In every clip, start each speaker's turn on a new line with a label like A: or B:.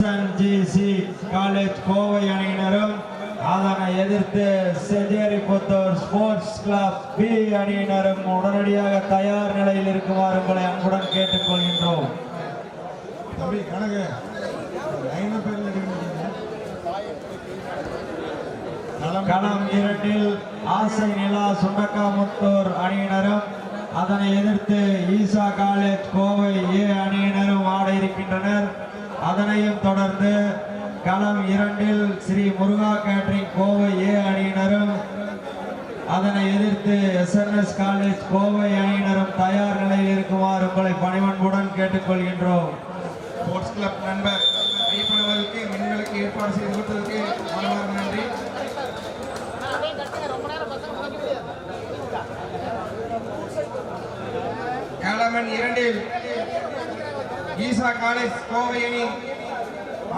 A: எஸ்என்ஜிசி college Kovai அணியினரும் அதனை எதிர்த்து செஞ்சேரிபுத்தூர் ஸ்போர்ட்ஸ் கிளப் பி அணியினரும் உடனடியாக தயார் நிலையில் இருக்குமாறு உங்களை அன்புடன் கேட்டுக்கொள்கின்றோம்.
B: தம்பி கணக்கு.
A: களம் இரண்டில் ஆசை நிலா சுண்டக்காமுத்தூர் அணியினரும் அதனை எதிர்த்து ஈசா காலேஜ் கோவை ஏ அணியினரும் ஆட இருக்கின்றனர். அதனையும் தொடர்ந்து களம் இரண்டில் ஸ்ரீ முருகா கேட்டரிங் கோவை ஏ அணியினரும் அதனை எதிர்த்து எஸ்என்எஸ் காலேஜ் கோவை அணியினரும் தயார் நிலையில் இருக்குமாறு உங்களை பணிவன்புடன் கேட்டுக்கொள்கின்றோம்.
B: ஸ்போர்ட்ஸ் கிளப் நண்பர் ஐயப்பனவர்களுக்கு மின்விளக்கு ஏற்பாடு செய்து கொடுத்ததற்கு நன்றி. களமன் இரண்டில் ஈசா காலேஜ் கோவை அணி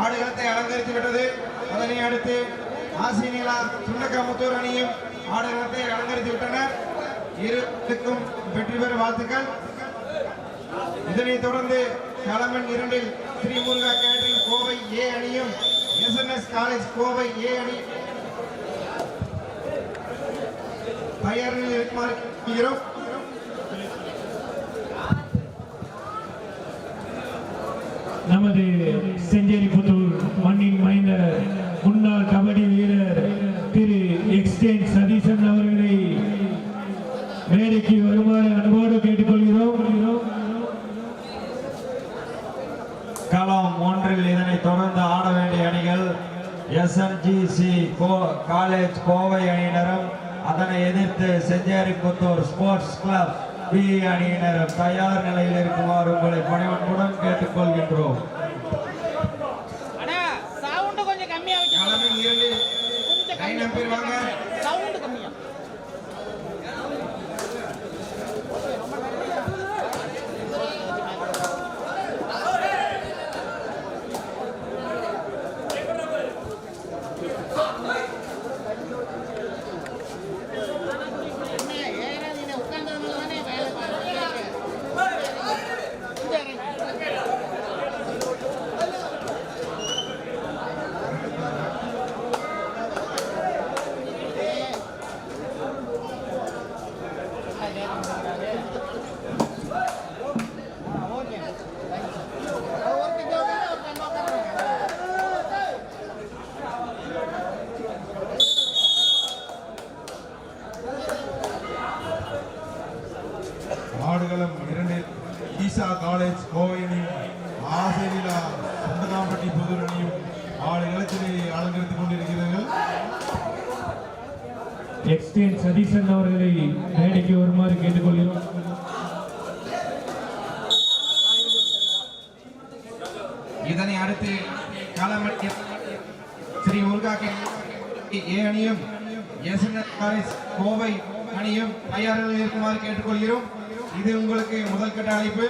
B: ஆடுகளத்தை அலங்கரித்து விட்டது அதனை அடுத்து ஆசினிலா சுண்டக்காமுத்தூர் அணியும் ஆடுகளத்தை அலங்கரித்து விட்டனர் இருக்கும் வெற்றி பெற வாழ்த்துக்கள். இதனைத் தொடர்ந்து களமன் இரண்டில் ஸ்ரீமுருகா கேட்டரிங் கோவை ஏ அணியும் எஸ்என்எஸ் காலேஜ் கோவை ஏ அணி தயார் இருக்குமாறு கேட்டுக்கொள்கிறோம்.
C: நமது செஞ்சேரி புத்தூர் மண்ணின் மைந்த முன்னாள் கபடி வீரர் திரு எக்ஸ்டேன் சதீசன் அவர்களை மேடைக்கு வருமாறு அன்போடு கேட்டுக்கொள்கிறோம்.
A: களம் ஒன்றில் இதனை தொடர்ந்து ஆட வேண்டிய அணிகள் எஸ்என்ஜிசி காலேஜ் கோவை அணியினரும் அதனை எதிர்த்து செஞ்சேரிபுத்தூர் ஸ்போர்ட்ஸ் கிளப் பி அணியினர் தயார் நிலையில் இருக்குமாறு உங்களை பணிவன்புடன் கேட்டுக்கொள்கின்றோம்
D: அண்ணா சவுண்ட் கொஞ்சம் கம்மியா வைக்க
B: களமன் இரண்டில்
D: கொஞ்சம்
B: லைன்
D: கம்மியா
B: நம்பர் வாங்க
D: சவுண்ட் கம்மியா அண்ணா, ஏன்னா நீ உட்கார்ந்ததுனால தானே வேலை பார்க்கறீங்க. இங்க இறங்கு. ஓகே ஒருத்தர் உட்காந்து ஒருத்தர் உட்காந்து
B: ஆடுகளம் இரண்டில் ஈசா காலேஜ் கோவை அணியும் ஆசிரியலா சொந்தகாம்பட்டி புதூர் அணியும் ஆடுகளத்திலே அலங்கரித்துக் கொண்டிருக்கிறார்கள்
C: எக்ஸ்டேன் சதீசன் அவர்களை மேடைக்கு வருமாறு கேட்டுக்கொள்கிறோம்.
B: இதனை அடுத்து களமன் ஸ்ரீ முருகா கே ஏ அணியும் எஸ்என்எஸ் கோவை அணியும் தயார் இருக்குமாறு கேட்டுக்கொள்கிறோம். இது உங்களுக்கு முதல் கட்ட அழைப்பு.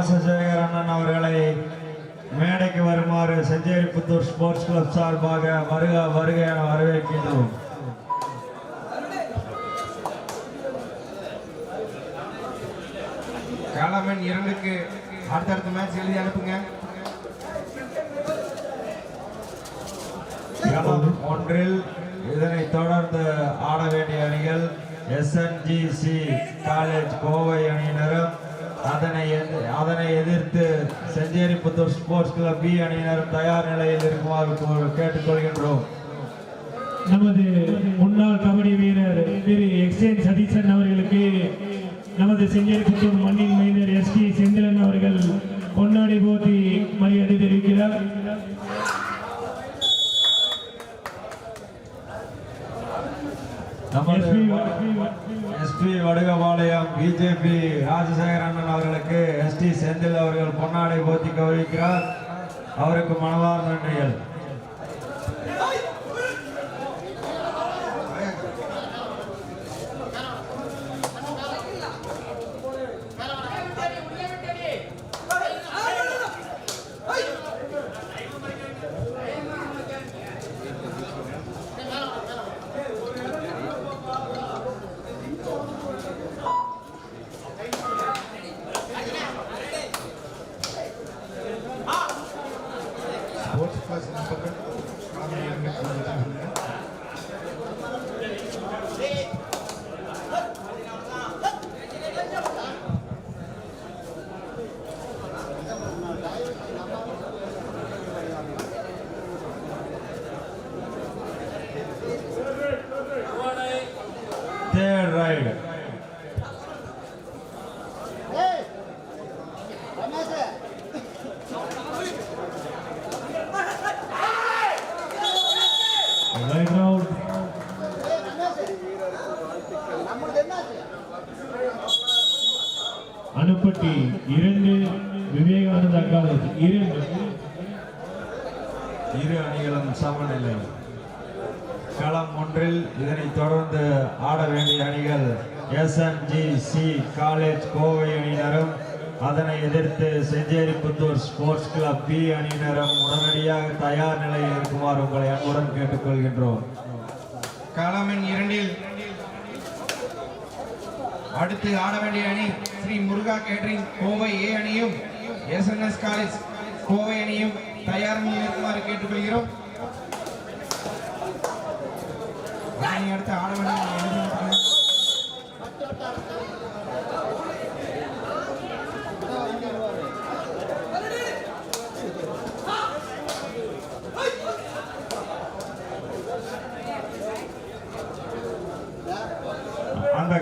A: ராசசேகர் அண்ணன் அவர்களை மேடைக்கு வருமாறு செஞ்சேரிபுத்தூர் ஸ்போர்ட்ஸ் கிளப் சார்பாக வருக வருக என வரவேற்கின்றோம்.
B: களமன் இரண்டுக்கு அடுத்தடுத்த மேட்ச் எழுதி அனுப்புங்க.
A: ஒன்றில் இதனை தொடர்ந்து ஆட வேண்டிய அணிகள் எஸ்என்ஜிசி காலேஜ் கோவை அணியினரும் அதனை எதி- அதனை எதிர்த்து செஞ்சேரிபுத்தூர் ஸ்போர்ட்ஸ் கிளப் பி அணியினர் தயார் நிலையில் இருக்குமாறு கேட்டுக்கொள்கின்றோம்.
C: நமது முன்னாள் கபடி வீரர் திரு எக்ஸ்சேஞ்ச் சதீசன் அவர்களுக்கு நமது செஞ்சேரி புத்தூர் மண்ணின் மைந்தர் எஸ் டி செந்திலன் அவர்கள் பொன்னாடை போட்டி மரியாதை தெரிவிக்கிறார்
A: நமது
C: SP
A: SP Vadugapalayam BJP Rajasekar அவர்களுக்கு எஸ் டி செந்தில் அவர்கள் பொன்னாடை போத்தி கௌரவிக்கிறார். அவருக்கு மனவார் நன்றிகள்
B: ஸ்போர்ட்ஸ் கிளாஸ் நண்பர்கள் களமில் இறங்க கொண்டிருக்கின்றனர்.
A: தேர்ட் ரைடு
D: ஏய் ரமேஷ்
C: ரைட் அவுட்
D: ஏய் ரமேஷ் நம்மளுக்கு என்னாச்சு
C: அணுப்பட்டி இரண்டு விவேகானந்தா காலேஜ் இரண்டு
A: இரு அணிகளும் சமநிலை களம் ஒன்றில் இதனைத் தொடர்ந்து ஆட வேண்டிய அணிகள் எஸ்என்ஜிசி காலேஜ் கோவை அணியினரும் அதனை எதிர்த்து செஞ்சேரிப்புத்தூர் ஸ்போர்ட்ஸ் கிளப் பி அணியினரும் உடனடியாக தயார் நிலையில் இருக்குமாறு உங்களை அன்புடன் கேட்டுக்கொள்கின்றோம்.
B: களமின் இரண்டில் அடுத்து ஆட வேண்டிய அணி ஸ்ரீ முருகா கேட்டரிங் கோவை ஏ அணியும் எஸ்என்எஸ் காலேஜ் கோவை அணியும் தயார் நிலையில் இருக்குமாறு கேட்டுக்கொள்கிறோம். அடுத்து ஆட வேண்டிய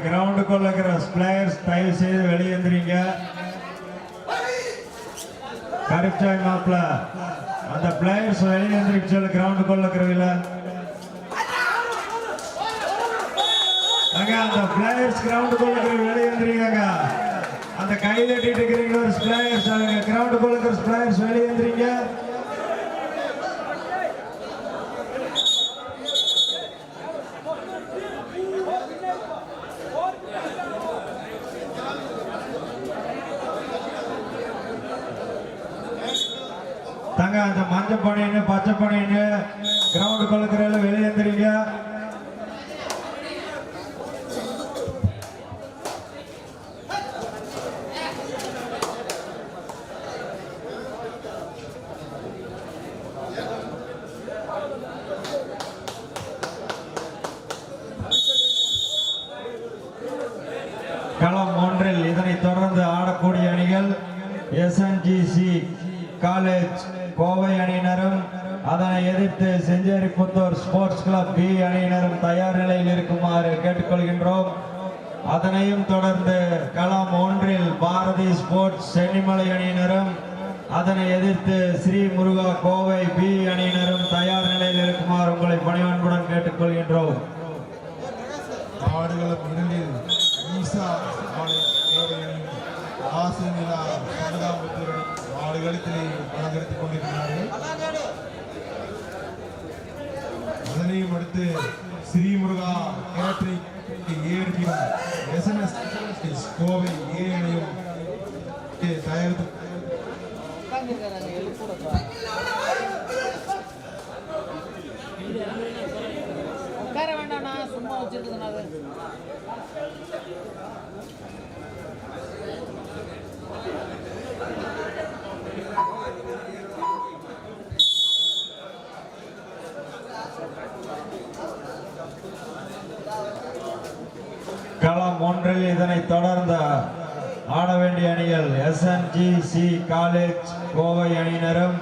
A: கிரவுண்டுக்குள்ள இருக்கிற பிளேயர்ஸ் தயவு செய்து வெளியேந்துறீங்க கருப்சாய் மாப்பிள அந்த பிளேயர்ஸ் வெளியேந்திரிக்க சொல்லு கிரவுண்டுக்குள்ள இருக்கிறவங்கள அங்க அந்த பிளேயர்ஸ் கிரவுண்டுக்குள்ள இருக்கிற வெளியேந்திரீங்க அந்த கையில் எட்டிட்டு இருக்கிறீங்க ஒரு பிளேயர்ஸ் கிரவுண்டுக்குள்ள இருக்கிற பிளேயர்ஸ் வெளியேந்திரீங்க பச்சை பணின்னு கிரவுண்டுக்குள்ள இருக்கிறவங்க வெளியேந்திரீங்க களம் ஒன்றில் இதனைத் தொடர்ந்து ஆடக்கூடிய அணிகள் எஸ்என்ஜிசி காலேஜ் கோவை அணியினரும் அதனை எதிர்த்து Chencheri Puthur sports club B அணியினரும் தயார் நிலையில் இருக்குமாறு கேட்டுக்கொள்கின்றோம். அதனையும் தொடர்ந்து களம் ஒன்றில் பாரதி ஸ்போர்ட்ஸ் சென்னிமலை அணியினரும் அதனை எதிர்த்து ஸ்ரீ முருகா கோவை பி அணியினரும் தயார் நிலையில் இருக்குமாறு உங்களை பணிவன்புடன் கேட்டுக்கொள்கின்றோம்.
E: ஆடுகளம் இரண்டில் ஈசா காலேஜ் ஆடுகளத்திலே அலங்கரித்துக் கொண்டிருக்கிறார்கள். அதனையும் அடுத்து ஸ்ரீமுருகா கேட்டரிங் ஏடியும் எஸ்என்எஸ் கோவை ஏனையும் தயாரித்து
D: உட்காந்துருக்காங்க உட்கார வேண்டாம்ண்ணா சும்மா வச்சிருக்குதுண்ணா அது.
A: களம் ஒன்றில் இதனைத் தொடர்ந்து ஆட வேண்டிய அணிகள் எஸ்என்ஜிசி காலேஜ் கோவை அணியினரும்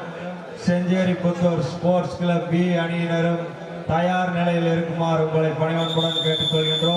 A: Chencheri Puthur sports club B அணியினரும் தயார் நிலையில் இருக்குமாறு உங்களை பணிவன்புடன் கேட்டுக்கொள்கின்றோம்.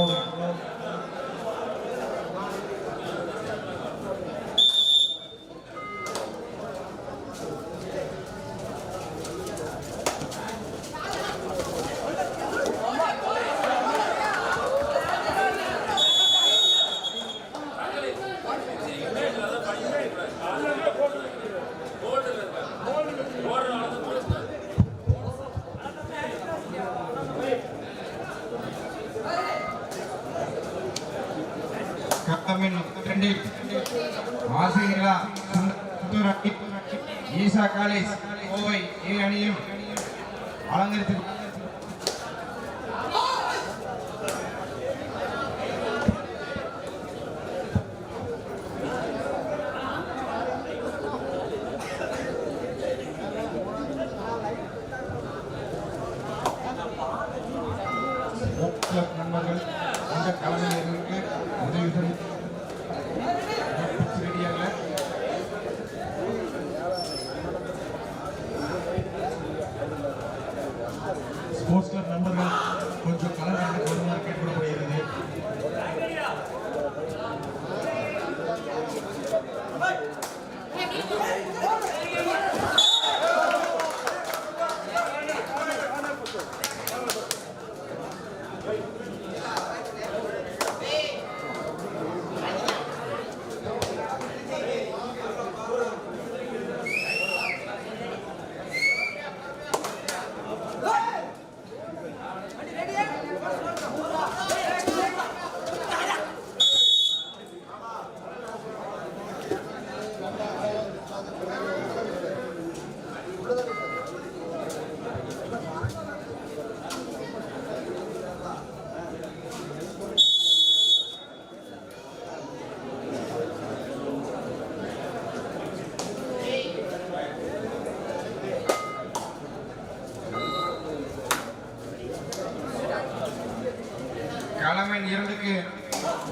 B: இரண்டுக்கு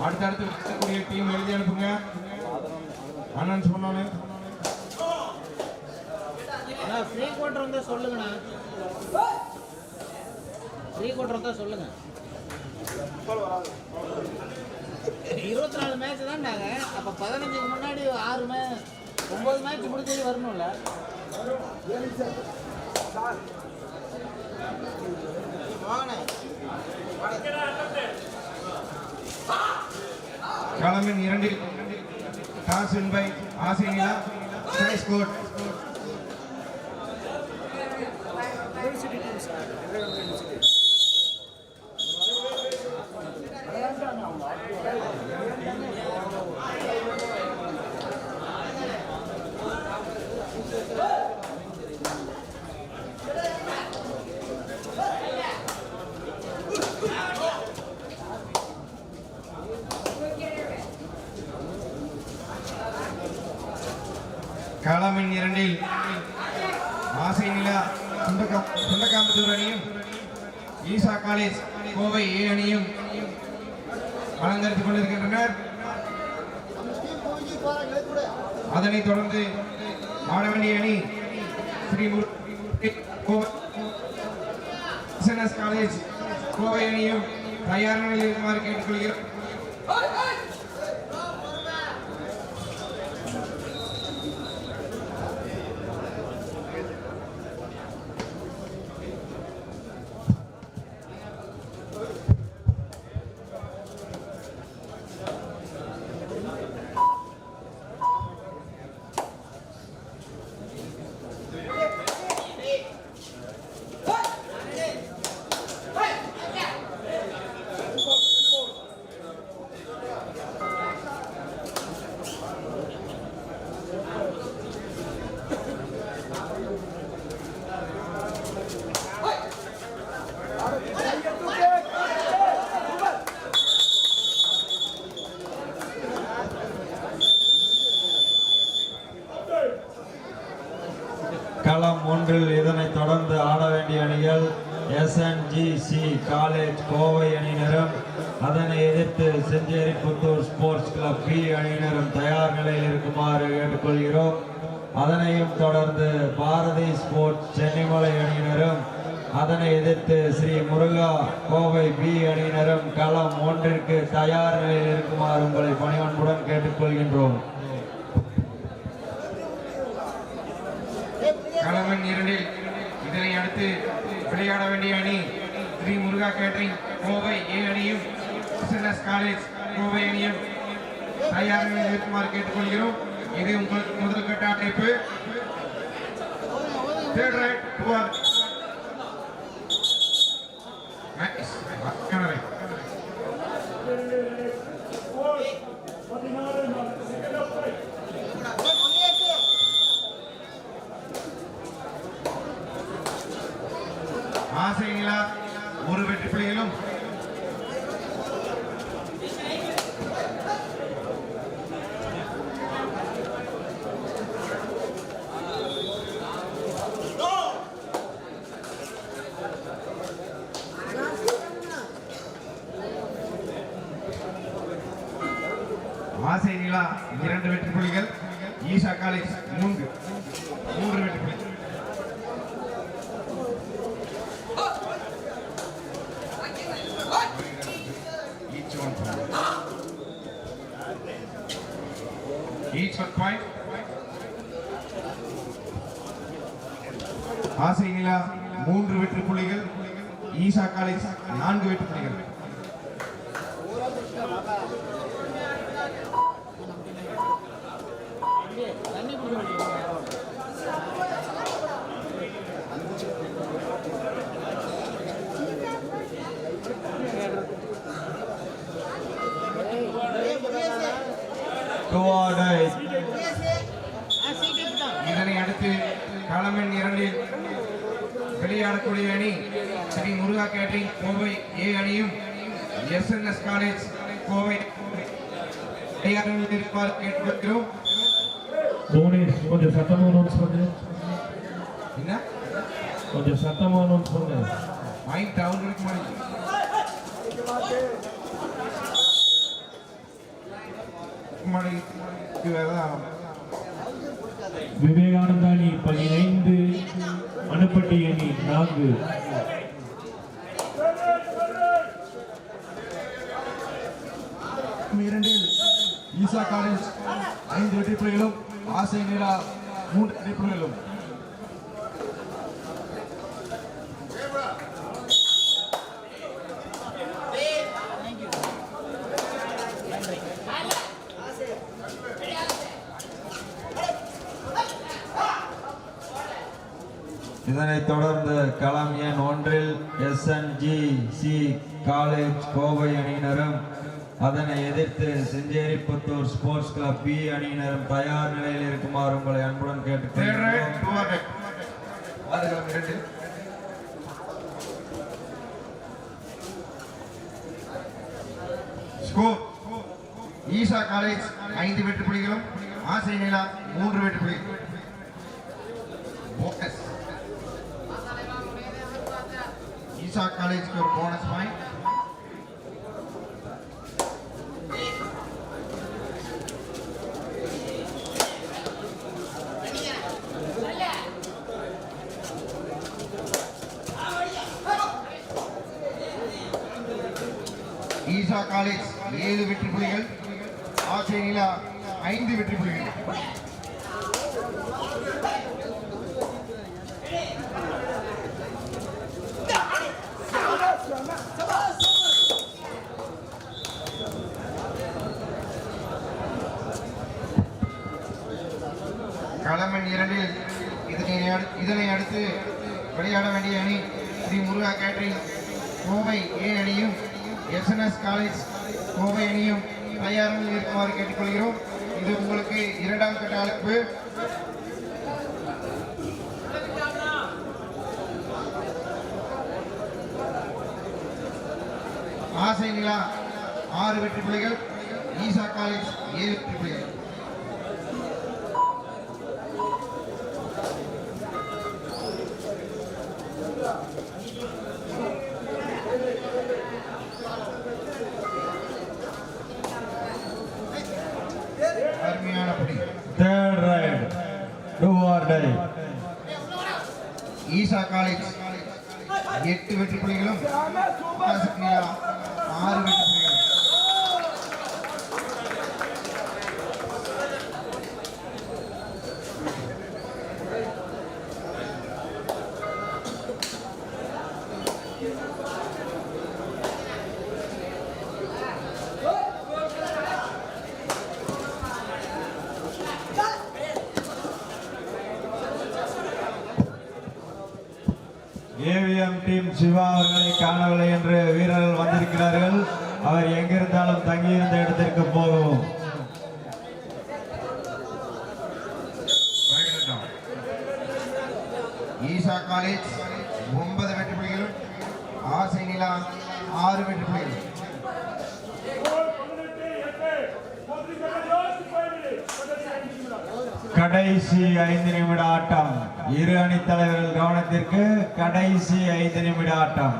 B: அடுத்தடுத்து இருக்கக்கூடிய டீம் எழுதி அனுப்புங்க. அண்ணன்
D: சொன்னோன்னு ஃப்ரீ கோட்டர் வந்தா சொல்லுங்கண்ணா. ஃப்ரீ கோட்டர் வந்தா சொல்லுங்க. இருபத்தி நாலு மேட்ச் தான் நாங்கள் அப்போ பதினஞ்சுக்கு முன்னாடி ஆறு மே ஒம்பது மேட்ச் முடிஞ்சது வரணும்ல. வாங்கண்ணே.
B: களமின் இரண்டில் டாஸ் வின் பை ஆசினியா ஸ்கோர் களமின் இரண்டில் ஆசை நிலா சுண்டக்கா சுண்டக்காம்பத்தூர் அணியும் ஈசா காலேஜ் கோவை ஏ அணியும் அலங்கரித்துக் கொண்டிருக்கின்றனர் அதனைத் தொடர்ந்து ஆடவண்டி அணி ஸ்ரீ காலேஜ் கோவை அணியும் தயார் நிலையில் இருக்குமாறு கேட்டுக்கொள்கிறோம்.
A: களம் இதனை இதனைத் தொடர்ந்து ஆட வேண்டிய அணிகள் எஸ்என்ஜிசி காலேஜ் கோவை அணியினரும் அதனை எதிர்த்து Chencheri Puthur sports club B அணியினரும் தயார் நிலையில் இருக்குமாறு கேட்டுக்கொள்கிறோம். அதனையும் தொடர்ந்து பாரதி ஸ்போர்ட்ஸ் சென்னிமலை அணியினரும் அதனை எதிர்த்து ஸ்ரீ முருகா கோவை பி அணியினரும் களம் ஒன்றிற்கு தயார் நிலையில் இருக்குமாறு உங்களை பணிவன்புடன் கேட்டுக்கொள்கின்றோம்.
B: களமன் இரண்டில். இதனை அடுத்து விளையாட வேண்டிய அணி ஸ்ரீ முருகா கேட்டரிங் கோவை ஏ அணியும் எஸ்என்எஸ் காலேஜ் கோவை அணியும். தயார் நிலையில் இருக்குமாறு கேட்டுக்கொள்கிறோம். இது உங்கள் முதல் கட்ட அழைப்பு. தேர்ட் ரைட் டுவர் கணவை ஆசை நிலா ஒரு வெற்றி புள்ளிகளும் ஆசை நிலா இரண்டு வெற்றி புள்ளிகள் ஈஷா காலேஜ் மூன்று மூன்று வெற்றி புள்ளிகள் Each one point. Each one ஆசை நிலா மூன்று வெற்றி புள்ளிகள் ஈசா காலேஜ் நான்கு வெற்றி புள்ளிகள்
D: தண்ணி குடிக்க
A: டூ ஆர் டை
B: இதனை அடுத்து களமெண் இரண்டில் விளையாடக்கூடிய அணி ஸ்ரீ முருகா கேட்டரிங் கோவை ஏ அணியும் எஸ்என்எஸ் காலேஜ் கோவை விளையாடவில் இருப்பார் கேட்டுக்கொள்கிறோம்.
C: புவனேஷ் கொஞ்சம் சத்தமாக அனௌன்ஸ் பண்ணு
B: என்ன?
C: கொஞ்சம் சத்தமாக அனௌன்ஸ் பண்ணு
B: மைண்ட் டவுன் இருக்க மாதிரி.
C: விவேகானந்தா அணி பதினைந்து அணுப்பட்டி அணி நான்கு
E: இரண்டில் ஈசா காலேஜ் ஐந்து வெற்றி ஆசை நிலா மூன்று வெற்றி
A: இதனைத் தொடர்ந்து களம் எண் ஒன்றில் எஸ்என்ஜி சி காலேஜ் கோவை அணியினரும் அதனை எதிர்த்து செஞ்சேரிப்புத்தூர் ஸ்போர்ட்ஸ் கிளப் பி அணியினரும் தயார் நிலையில் இருக்குமாறு உங்களை அன்புடன்
B: ஸ்கோர் ஈஷா காலேஜ் ஐந்து வெற்றி புள்ளிகளும் ஆசை நிலா மூன்று வெற்றி போனஸ் ஈஷா காலேஜ்க்கு ஒரு போனஸ் பாயிண்ட் ஈசா காலேஜ் ஏழு வெற்றி புலிகள் ஆசை நிலா ஐந்து வெற்றி புலிகள் களமன் இரண்டில் இதனை அடு- இதனை அடுத்து விளையாட வேண்டிய அணி ஸ்ரீ முருகா கேட்டரிங் கோவை ஏ அணியும் எஸ்என்எஸ் காலேஜ் கோவை அணியும் தயாரில் இருக்குமாறு கேட்டுக்கொள்கிறோம் இது உங்களுக்கு இரண்டாம் கட்ட அழைப்பு. ஆசை நிலா ஆறு வெற்றி பிள்ளைகள் ஈசா காலேஜ் ஏழு வெற்றி பிள்ளைகள் அருமையான புள்ளி
A: third raid two R tie
B: Isha college எட்டு வெற்றி புள்ளிகளும் ஆகாஷ் நிலா ஆறு வெற்றி புள்ளிகளும்
A: ஏவிஎம் சிவா அவர்களை காணவில்லை என்று வீரர்கள் வந்திருக்கிறார்கள். அவர் எங்கிருந்தாலும் தங்கியிருந்த இடத்திற்கு போகவும்
B: ஈசா காலேஜ் ஒன்பது வெற்றி புள்ளிகளும் ஆசை நிலா ஆறு வெற்றி புள்ளிகளும்
A: கடைசி ஐந்து நிமிட ஆட்டம். இரு அணி தலைவர்கள் கவனத்திற்கு கடைசி ஐந்து நிமிட ஆட்டம்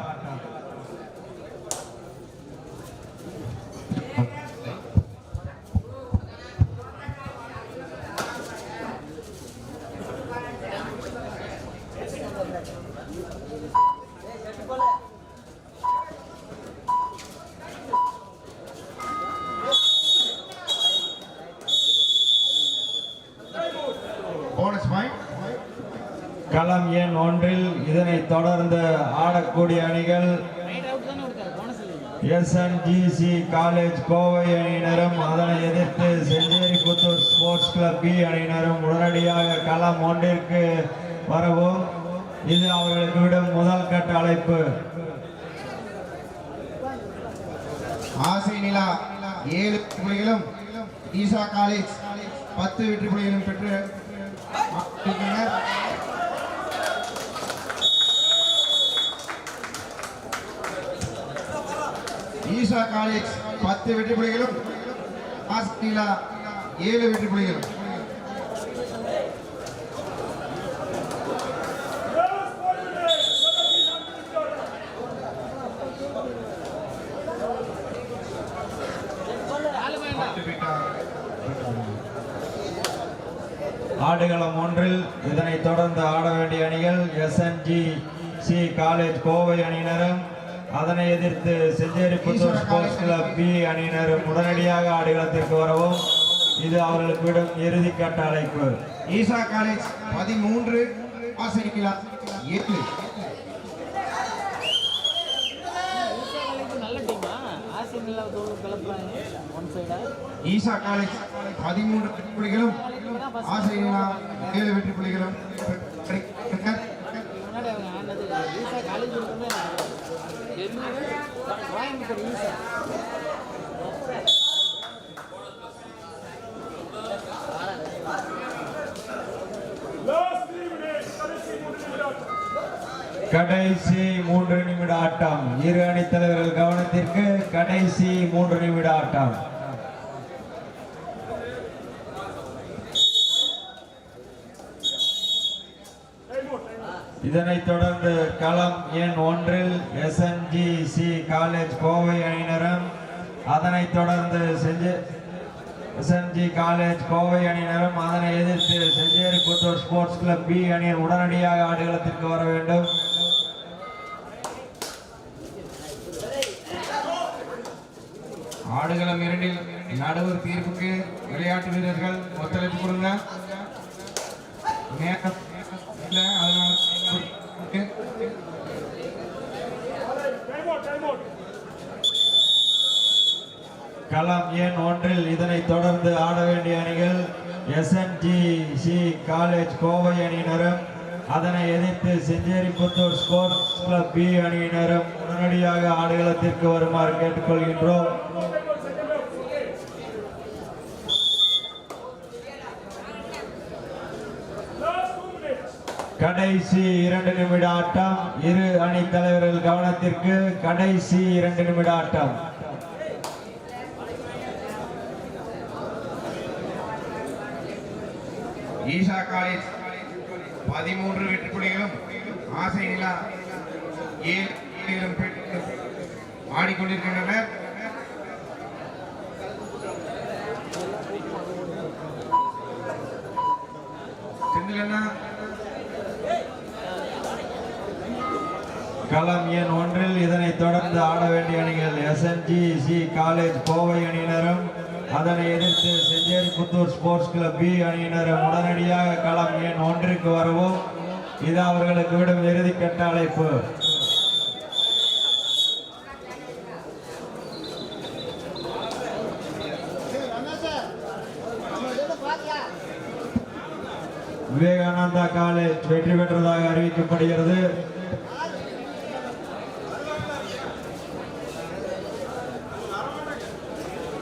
B: போனஸ் பாயிண்ட்
A: களம் எண் ஒன்றில் இதனைத் தொடர்ந்து ஆடக்கூடிய அணிகள்
D: ரைட் அவுட் தானே கொடுத்தாரு bonus SN
A: GC college Kovai அணியினரும் அதனை எதிர்த்து செஞ்சேரிபுத்தூர் ஸ்போர்ட்ஸ் கிளப் பி அணியினரும் உடனடியாக களம் ஒன்றிற்கு வரவும். இது அவர்களுக்கு விடும் முதல் கட்ட அழைப்பு.
B: ஆசை நிலா ஏழு புள்ளிகளும் ஈசா காலேஜ் பத்து வெற்றி புள்ளிகளும் பெற்று ஈஷா காலேஜ் பத்து வெற்றி புலிகளும் ஆசை ஏழு வெற்றி
D: புலிகளும்
A: ஆடுகளம் ஒன்றில் இதனைத் தொடர்ந்து ஆட வேண்டிய அணிகள் எஸ்என்ஜி சி காலேஜ் கோவை அணியினரும் அதனை எதிர்த்து செஞ்சேரிபுத்தூர் ஸ்போர்ட்ஸ் கிளப் பி அணியினரும் உடனடியாக ஆடுகளத்திற்கு வரவும் இது அவர்களுக்கு விடும் இறுதி கட்ட அழைப்பு.
B: ஈசா காலேஜ் பதிமூன்று ஆசை நிலா ஏழு
D: ஈஸியாக நல்ல டீமா ஆசி நிலா தோல் கிளப்புறாங்க ஒன் சைடா
B: ஈசா காலேஜ் பதிமூன்று வெற்றி புள்ளிகளும் ஆசை நிலா ஏழு வெற்றி புள்ளிகளும்
A: கடைசி மூன்று நிமிட ஆட்டம். இரு அணி தலைவர்கள் கவனத்திற்கு கடைசி மூன்று நிமிட ஆட்டம். இதனைத் தொடர்ந்து களம் எண் ஒன்றில் எஸ்என்ஜி சி காலேஜ் கோவை அணியினரும் அதனைத் தொடர்ந்து செஞ்சு எஸ்என்ஜி காலேஜ் கோவை அணியினரும் அதனை எதிர்த்து Chencheri Puthur sports club B அணியர் உடனடியாக ஆடுகளத்திற்கு வர வேண்டும்.
B: ஆடுகளம் இரண்டில் நடுவர் தீர்ப்புக்கு விளையாட்டு வீரர்கள் ஒத்துழைப்பு கொடுங்க. நேரம் இல்லை அதனால
A: கலாம் எண் ஒன்றில் இதனை தொடர்ந்து ஆட வேண்டிய அணிகள் எஸ்என்ஜி சி காலேஜ் கோவை அணியினரும் அதனை எதிர்த்து செஞ்சேரிபுத்தூர் ஸ்போர்ட்ஸ் கிளப் பி அணியினரும் உடனடியாக ஆடுகளத்திற்கு வருமாறு கேட்டுக்கொள்கின்றோம். கடைசி இரண்டு நிமிட ஆட்டம். இரு அணி தலைவர்கள் கவனத்திற்கு கடைசி இரண்டு நிமிட ஆட்டம்.
B: ஈஷா காலேஜ் பதிமூன்று வெற்றி ஆசை நிலா ஏழு ஆடிக்கொண்டிருக்கின்றனர். செந்திலண்ணா
A: களம் எண் ஒன்றில் இதனை தொடர்ந்து ஆட வேண்டிய அணிகள் எஸ்என்ஜி சி காலேஜ் கோவை அணியினரும் அதனை எதிர்த்து Chencheri Puthur sports club B அணியினரும் உடனடியாக களம் எண் ஒன்றிற்கு வரவும். இது அவர்களுக்கு விடும் இறுதி கட்ட அழைப்பு. விவேகானந்தா காலேஜ் வெற்றி பெற்றதாக அறிவிக்கப்படுகிறது.